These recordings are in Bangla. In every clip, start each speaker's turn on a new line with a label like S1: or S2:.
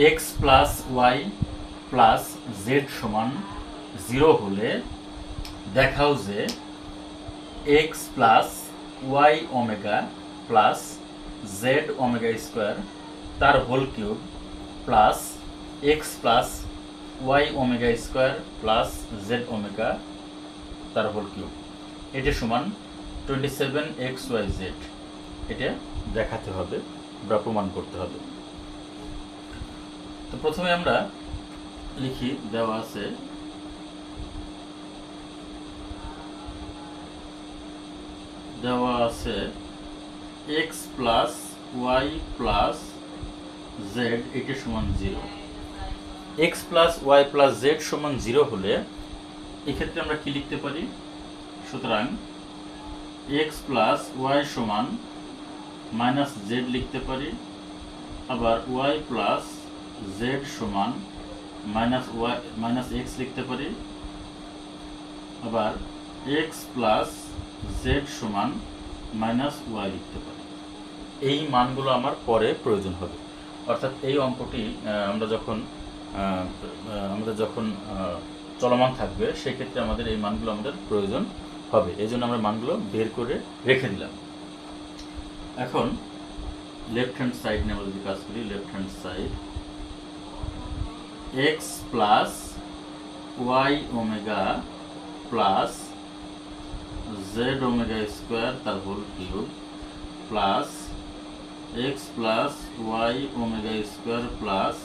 S1: X plus y plus z সমান জিরো হলে দেখাও যে x plus y omega plus z omega square তার whole cube plus x plus y omega square plus z omega তার হোল কিউব এটা সমান twenty seven x y z এটা দেখাতে হবে বা প্রমাণ করতে হবে। তো প্রথমে আমরা লিখি, দেওয়া আছে। দেওয়া আছে x plus y plus z এটা সমান zero x plus y plus z সমান জিরো হলে এক্ষেত্রে আমরা কি লিখতে পারি? সুতরাং এক্স প্লাস ওয়াই সমান মাইনাস জেড লিখতে পারি, আবার ওয়াই প্লাস জেড সমান মাইনাস ওয়াই মাইনাস এক্স লিখতে পারি। আবার এক্স প্লাস জেড সমান মাইনাস ওয়াই লিখতে পারি। এই মানগুলো আমার পরে প্রয়োজন হবে। অর্থাৎ এই অঙ্কটি আমরা যখন আমাদের যখন চলমান থাকবে, সেক্ষেত্রে আমাদের এই মানগুলো আমাদের প্রয়োজন হবে। এই জন্য আমরা মানগুলো বের করে রেখে দিলাম। এখন লেফট হ্যান্ড সাইড নিয়ে আমরা যদি কাজ করি left hand side x plus y omega plus z omega square তার whole cube plus x plus y omega square plus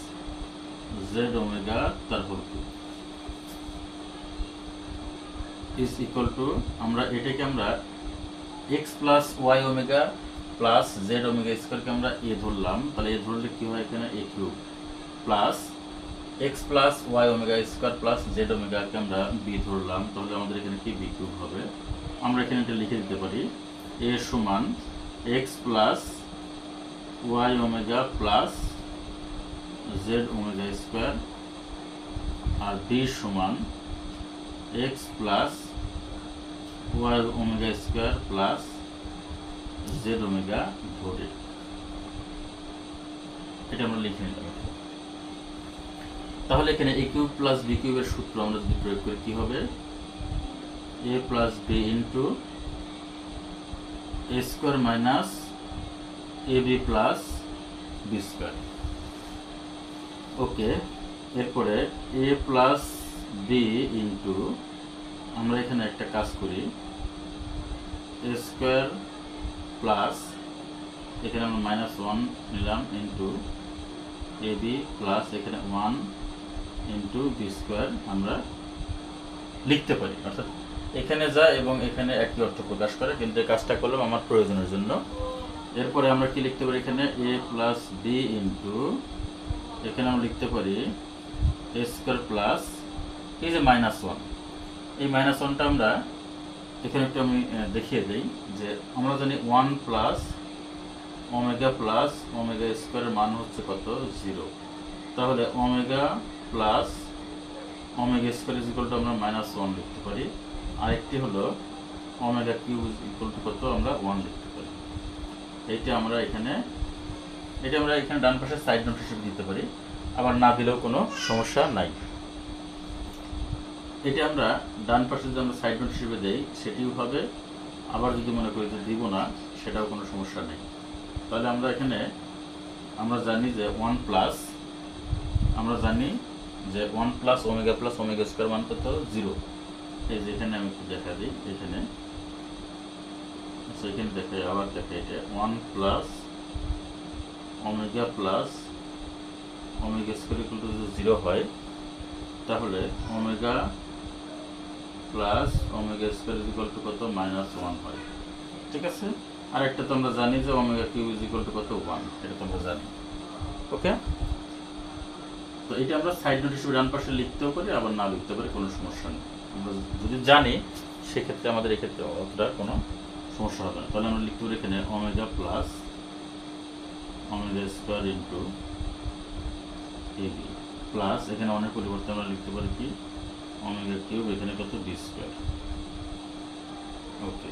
S1: z omega তার whole cube is equal to আমরা এটাকে আমরা x plus y omega plus z omega স্কোয়ারকে আমরা এ ধরলাম, তাহলে এ ধরলে কি হয় এখানে A cube plus x plus y omega square plus z ওমেগাকে আমরা বি ধরলাম, তাহলে আমাদের এখানে কি বি কিউব হবে? আমরা এখানে এটা লিখে দিতে পারি এ সমান x plus y omega plus z omega square আর বি সমান x plus y omega square plus z omega ধরে এটা আমরা লিখে নিলাম। তাহলে এখানে এ কিউব প্লাস বি কিউবের সূত্র আমরা যদি প্রয়োগ করি, কি হবে? A plus B into A square minus A B plus B square okay এরপরে এ প্লাস বি ইন্টু আমরা এখানে একটা কাজ করি এ স্কোয়ার প্লাস এখানে আমরা মাইনাস ওয়ান নিলাম ইন্টু এ বি প্লাস এখানে ওয়ান ইন্টু বি স্কোয়ার আমরা লিখতে পারি। অর্থাৎ এখানে যা এবং এখানে একই অর্থ প্রকাশ করে, কিন্তু এই কাজটা করলাম আমার প্রয়োজনের জন্য। এরপরে আমরা কি লিখতে পারি এখানে? এ প্লাস বি ইন্টু এখানে আমরা লিখতে পারি এ স্কোয়ার প্লাস এই যে মাইনাস ওয়ান এই মাইনাস ওয়ানটা আমরা এখানে একটু আমি দেখিয়ে দিই যে আমরা জানি one plus omega plus omega স্কোয়ারের মান হচ্ছে কত? জিরো তাহলে omega plus omega square is equal to আমরা মাইনাস ওয়ান লিখতে পারি। আরেকটি হলো ওমেগা কিউব ইকুয়াল টু কত? আমরা ওয়ান লিখতে পারি। এইটা আমরা এখানে এটা আমরা এখানে ডান পাশে সাইড নোট হিসেবে দিতে পারি। আবার না দিলেও কোনো সমস্যা নাই। এটা আমরা ডান পাশে যদি আমরা সাইড নোট হিসেবে দেই, সেটিও হবে। আবার যদি মনে করি যে দিব না, সেটাও কোনো সমস্যা নেই। তাহলে আমরা এখানে, আমরা জানি যে ওয়ান প্লাস আমরা জানি যে one plus omega plus omega square মান কত জিরো এই যে এখানে আমি একটু দেখা দিই, এখানে। আচ্ছা এখানে দেখে আবার দেখে এটা। One plus omega plus omega square equal to যদি জিরো হয়। তাহলে omega plus omega square equal to কত? মাইনাস ওয়ান হয়। ঠিক আছে? আর একটা তো আমরা জানি যে omega cube is equal to কত? ওয়ান এটা তো আমরা জানি। ওকে তো এটা আমরা সাইড নোট হিসেবে ডান পাশে লিখতেও পারি, আবার না লিখতে পারি, কোনো সমস্যা নেই। আমরা যদি জানি, সেক্ষেত্রে আমাদের এক্ষেত্রে অতটা কোনো সমস্যা হবে না। তাহলে আমরা লিখতে পারি এখানে omega plus omega square into A B plus এখানে অনেক পরিবর্তে আমরা লিখতে পারি কি? ওমেগা কিউব এখানে কত? বি স্কোয়ার ওকে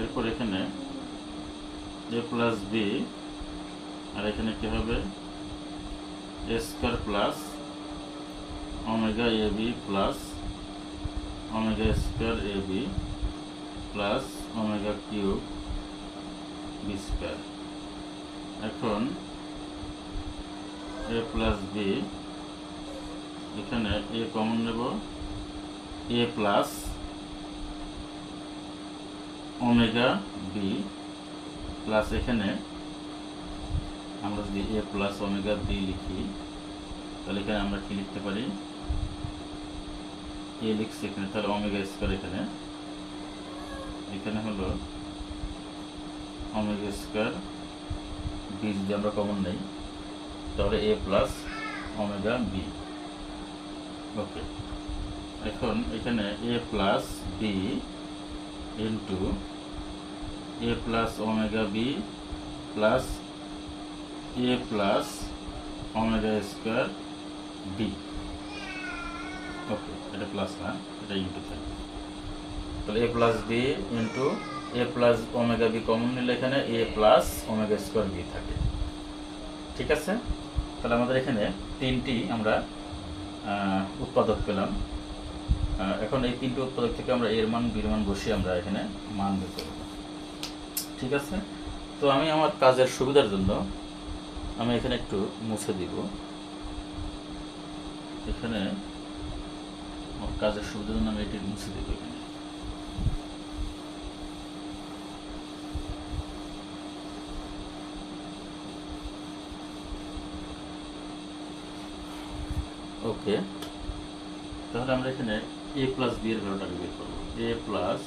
S1: এরপর এখানে এ প্লাস বি আর এখানে কি হবে? Square plus omega A B plus omega square A B plus omega cube B square. এখন এ প্লাস বি, এখানে এ কমন নেব। A plus omega B plus এখানে আমরা যদি এ প্লাস ওমেগা বি লিখি, তাহলে এখানে আমরা কি লিখতে পারি? এ লিখছি এখানে, তাহলে ওমেগা স্কোয়ার এখানে। এখানে হলো ওমেগা স্কোয়ার বি যদি আমরা কমন নেই, তাহলে A plus omega B okay এখন এখানে A plus B into A plus omega B plus A plus omega square B okay এটা প্লাস না, এটা ইন্টু থাকবে তাহলে A plus B into A plus omega B common নিলে এখানে A plus omega square B থাকে। ঠিক আছে? তাহলে আমাদের এখানে তিনটি আমরা উৎপাদক পেলাম। এখন এই তিনটি উৎপাদক থেকে আমরা এর মান, বির মান বসিয়ে আমরা এখানে মান বের করব। ঠিক আছে? তো আমি আমার কাজের সুবিধার জন্য আমি এখানে একটু মুছে দিব। এখানে আমার কাজের সুবিধার জন্য আমি এটি মুছে দিব ওকে, তাহলে আমরা এখানে এ প্লাস বি এর ভ্যালুটাকে বের করব। এ প্লাস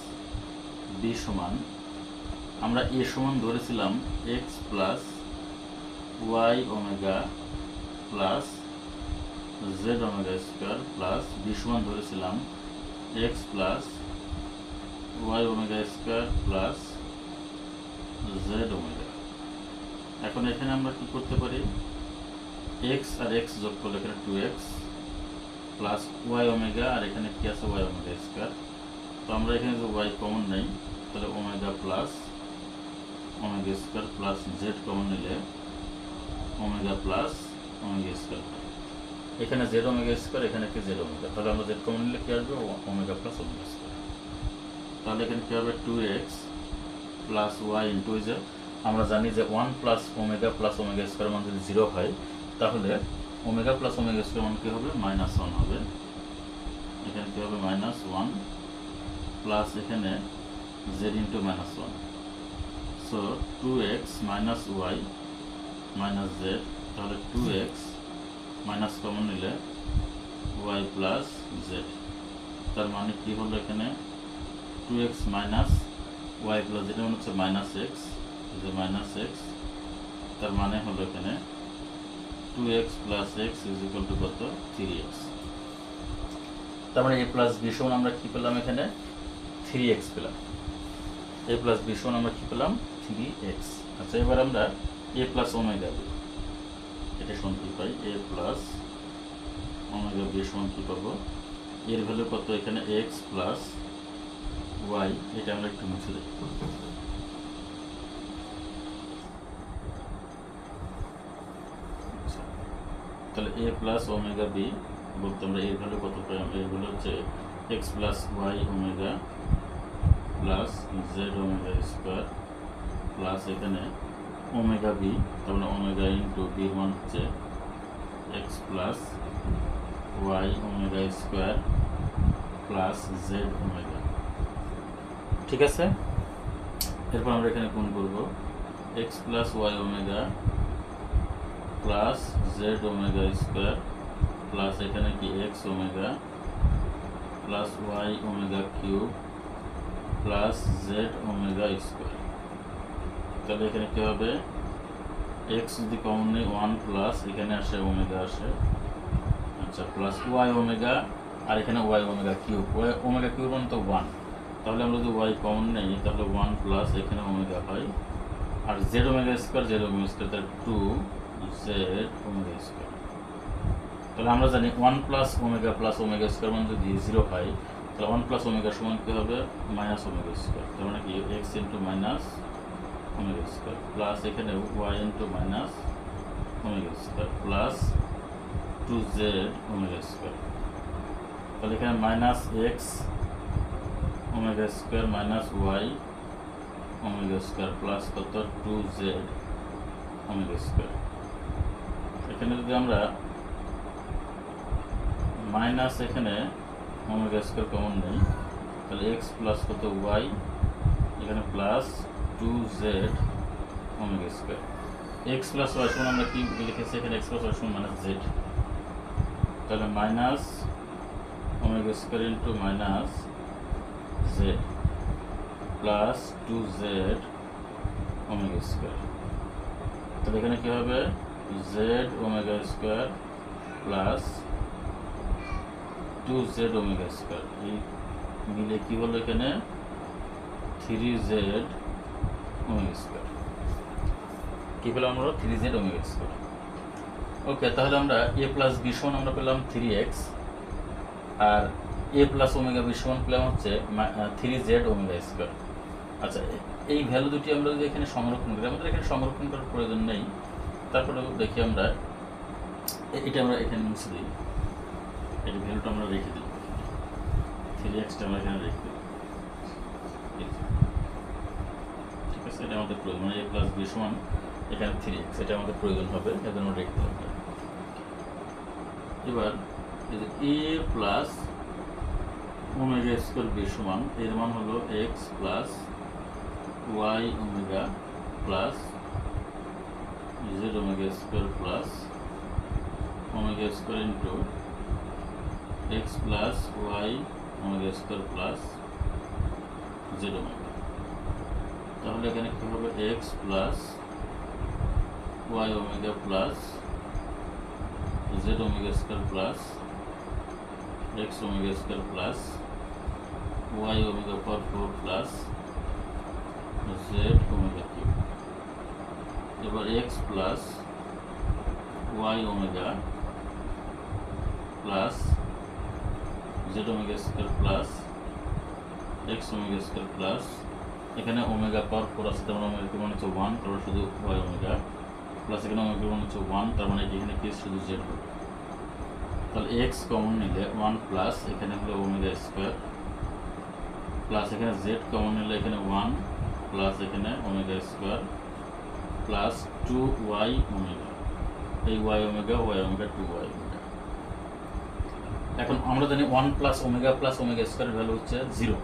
S1: বি সমান, আমরা এ সমান ধরেছিলাম x plus y omega plus z omega square plus B সমান ধরেছিলাম x plus y omega square plus z omega. এখন এখানে আমরা কি করতে পারি? এক্স আর এক্স যোগ করলে এখানে two x plus y omega, আর এখানে কি আছে? Y omega square. তো আমরা এখানে যে ওয়াই কমন নেই, তাহলে omega plus omega square plus z common নিলে ওমেগা প্লাস ওমেগা স্কোয়ার এখানে জেড ওমেগা স্কোয়ার এখানে কি জেড ওমেগা তাহলে আমরা জেড কমন নিলে কি আসবে? ওমেগা প্লাস ওমেগা স্কোয়ার তাহলে এখানে কি হবে? Two x plus y into যে আমরা জানি যে one plus omega plus omega square মান যদি জিরো হয়, তাহলে ওমেগা প্লাস ওমেগা স্কোয়ার মান কী হবে? মাইনাস ওয়ান হবে। এখানে কী হবে? মাইনাস ওয়ান প্লাস এখানে z into minus one so two x minus y minus z তাহলে টু এক্স মাইনাস কমন নিলে ওয়াই প্লাস জেড তার মানে কী হলো এখানে? Two x minus y plus যেটা মনে হচ্ছে মাইনাস এক্স যে মাইনাস এক্স তার মানে হলো এখানে two x plus x is equal to কত? থ্রি এক্স তার মানে এ প্লাস বি সমান আমরা কী পেলাম এখানে? থ্রি এক্স পেলাম। এ প্লাস বি সমান আমরা কী পেলাম? থ্রি এক্স আচ্ছা এবার আমরা এ প্লাস ওমেগা বি এটা সমান কী পাই এ প্লাস ওমেগা বি সমান কী পাবো এর ভ্যালু কত এখানে? এক্স প্লাস ওয়াই এটা আমরা একটু মুছে দিই। তাহলে এ প্লাস ওমেগা বি বলতে আমরা এর ভ্যালু কত পেলাম এর ভ্যালু হচ্ছে x plus y omega plus z omega square plus এখানে ওমেগা বি তার মানে ওমেগা ইন্টু বি মান হচ্ছে x plus y omega square plus z omega ঠিক আছে? এরপর আমরা এখানে গুণ করব। X plus y omega plus z omega square plus এখানে কি x omega plus y omega cube plus z omega square তাহলে এখানে কি হবে? এক্স যদি কমন নেই ওয়ান প্লাস এখানে আসে ওমেগা আসে। আচ্ছা প্লাস ওয়াই ওমেগা আর এখানে y omega cube y omega cube মানে তো ওয়ান তাহলে আমরা যদি ওয়াই কমন নেই, তাহলে ওয়ান প্লাস এখানে ওমেগা হয়। আর z omega square z omega square তাহলে টু জেড ওমেগা স্কোয়ার তাহলে আমরা জানি one plus omega plus omega square মানে যদি জিরো হয়, তাহলে ওয়ান প্লাস ওমেগা সমান কী হবে? মাইনাস ওমেগা স্কোয়ার তার মানে কি? X into minus omega square plus এখানে y into minus omega square plus two z omega square তাহলে এখানে minus x omega square minus y omega square plus কত? টু জেড ওমেগা স্কোয়ার এখানে যদি আমরা মাইনাস এখানে ওমেগা স্কোয়ার কমন নেই, তাহলে এক্স প্লাস কত? ওয়াই এখানে plus two z omega square x plus y সমান আমরা কি লিখেছি? এখানে এক্স প্লাস ওয়াই সমান মাইনাস জেড তাহলে minus omega square into minus z plus two z omega square তাহলে এখানে কী হবে? Z omega square plus two z omega square এই মিলে কি হলো এখানে? থ্রি জেড ওমেগা স্কোয়ার কি পেলাম আমরা? Three z omega square okay তাহলে আমরা এ প্লাস বি আমরা পেলাম থ্রি এক্স আর এ প্লাস ওমেগা বি সমান পেলাম হচ্ছে থ্রি জেড ওমেগা স্কোয়ার আচ্ছা এই ভ্যালু দুটি আমরা যদি এখানে সংরক্ষণ করি, আমাদের এখানে সংরক্ষণ করার প্রয়োজন নেই। তারপরে দেখি আমরা এটা আমরা এখানে মুছে দিই। এই ভ্যালুটা আমরা রেখে দিই। থ্রি এক্সটা আমরা এখানে রেখে দিই এই যে। ঠিক আছে এটা আমাদের প্রয়োজন। এ প্লাস বি সমান এখানে থ্রি এক্স এটা আমাদের প্রয়োজন হবে এদের আমরা রেখে দিলাম এবার A plus omega square B সমান, এর মান হলো x plus y omega plus z omega square plus omega square into x plus y omega square plus z omega তাহলে এখানে কী হবে x plus y omega plus z omega square plus x omega square plus y omega power four plus z omega cube এবার x plus y omega plus z omega square plus x omega square plus এখানে ওমেগা পাওয়ার ফোর আছে তার মানে ওমেগা মানে হচ্ছে ওয়ান তারপর শুধু ওয়াই ওমেগা প্লাস এখানে ওমেগা মানে হচ্ছে ওয়ান তার মানে এখানে কি শুধু জেড হবে। তাহলে এক্স কমন নিলে ওয়ান প্লাস এখানে হলো ওমেগা স্কোয়ার প্লাস এখানে জেড কমন নিলে এখানে ওয়ান প্লাস এখানে omega square plus two y omega এই y omega y omega two y omega এখন আমরা জানি one plus omega plus omega স্কোয়ারের ভ্যালু হচ্ছে zero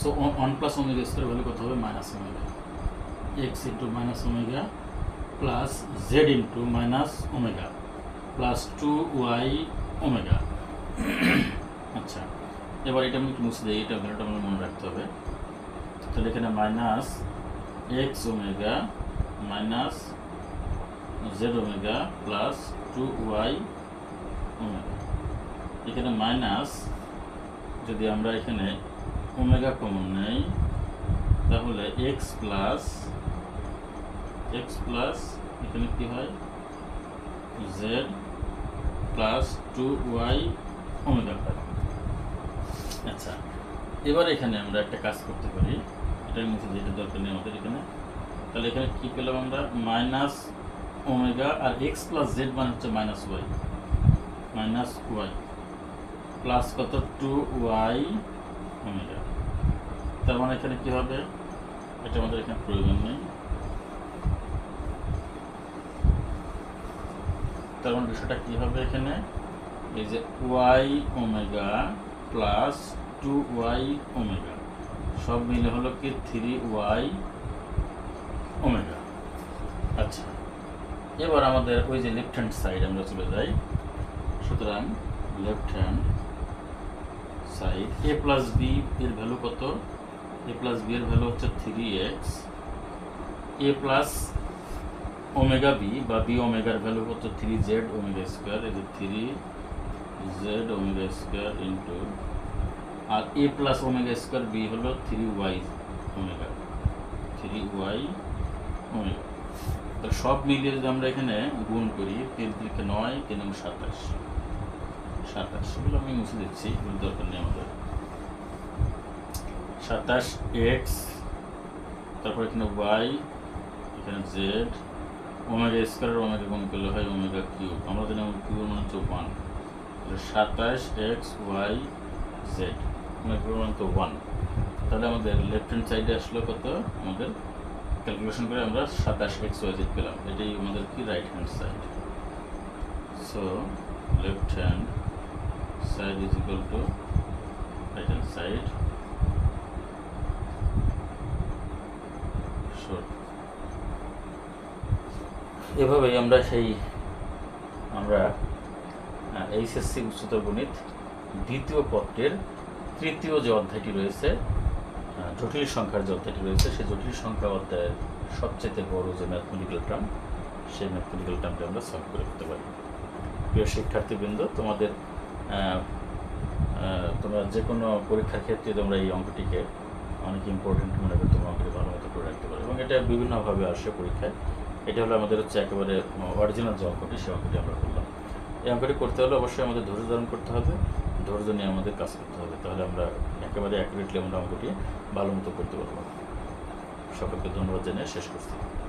S1: so one plus omega square value কত হবে? Minus omega x into minus omega plus z into minus omega plus two y omega আচ্ছা এবার এটা আমি একটু মুছে দিই, এটা ভ্যালুটা আমার মনে রাখতে হবে। তাহলে এখানে minus x omega minus z omega plus two y omega এখানে মাইনাস যদি আমরা এখানে ওমেগা কমন নেই। তাহলে এক্স প্লাস এক্স প্লাস এখানে কি হয়? Z plus two y omega আচ্ছা এবার এখানে আমরা একটা কাজ করতে পারি। এটার মধ্যে যেটা দরকার নেই আমাদের এখানে। তাহলে এখানে কি পেলাম আমরা? মাইনাস ওমেগা আর এক্স প্লাস জেড মানে হচ্ছে minus y minus y plus কত? টু ওয়াই ওমেগা তার মানে এখানে কি হবে? এটা আমাদের এখানে প্রয়োজন নেই। তার মানে বিষয়টা কি হবে এখানে? এই যে y omega plus two y omega সব মিলে হলো কি থ্রি ওয়াই ওমেগা আচ্ছা এবার আমাদের ওই যে লেফট হ্যান্ড সাইড আমরা চলে যাই। সুতরাং left hand side A plus B এর ভ্যালু কত? এ প্লাস বি এর ভ্যালু হচ্ছে three X A plus omega B বা বি ওমেগার ভ্যালু কত থ্রি জেড ওমেগা স্কোয়ার এই three Z omega square into R A plus omega square B হলো three Y omega three Y omega তাহলে সব মিলিয়ে যদি আমরা এখানে গুণ করি, তিন তিরিকে নয়, তিন সাতাশ সাতাশ, এগুলো আমি মুছে দিচ্ছি দরকার নেই আমাদের। সাতাশ এক্স তারপর এখানে ওয়াই এখানে জেড ওমেগা স্কোয়ার ওমেগা গুণ করলে হয় ওমেগা কিউব আমরা জানি কিউব মানে হচ্ছে ওয়ান সাতাশ এক্স ওয়াই জেড ওমেগা মানে তো ওয়ান তাহলে আমাদের লেফট হ্যান্ড সাইডে আসলো কত? আমাদের ক্যালকুলেশন করে আমরা সাতাশ এক্স ওয়াই জেড পেলাম। এটাই আমাদের কি right hand side so left hand side is equal to right hand side এভাবেই আমরা সেই, আমরা এইচএসসি উচ্চতর গণিত দ্বিতীয় পত্রের তৃতীয় যে অধ্যায়টি রয়েছে জটিল সংখ্যার যে অধ্যায়টি রয়েছে, সেই জটিল সংখ্যা অধ্যায়ের সবচেয়ে বড় যে ম্যাথমেটিক্যাল টার্ম সেই ম্যাথমেটিক্যাল টার্মটি আমরা সলভ করে ফেলতে পারি। প্রিয় শিক্ষার্থীবৃন্দ, তোমাদের তোমরা যে কোনো পরীক্ষার ক্ষেত্রে তোমরা এই অঙ্কটিকে অনেক ইম্পর্টেন্ট মনে করে তোমরা অঙ্কটি ভালো মতো করে রাখতে পারো এবং এটা বিভিন্নভাবে আসে পরীক্ষায়। এটা হলো আমাদের হচ্ছে একেবারে অরিজিনাল যে অঙ্কটি, সেই অঙ্কটি আমরা করলাম। এই অঙ্কটি করতে হলে অবশ্যই আমাদের ধৈর্য ধারণ করতে হবে, ধৈর্য নিয়ে আমাদের কাজ করতে হবে। তাহলে আমরা একেবারে অ্যাকুরেটলি আমরা অঙ্কটি ভালো মতো করতে পারব। সকলকে ধন্যবাদ জানিয়ে শেষ করছি।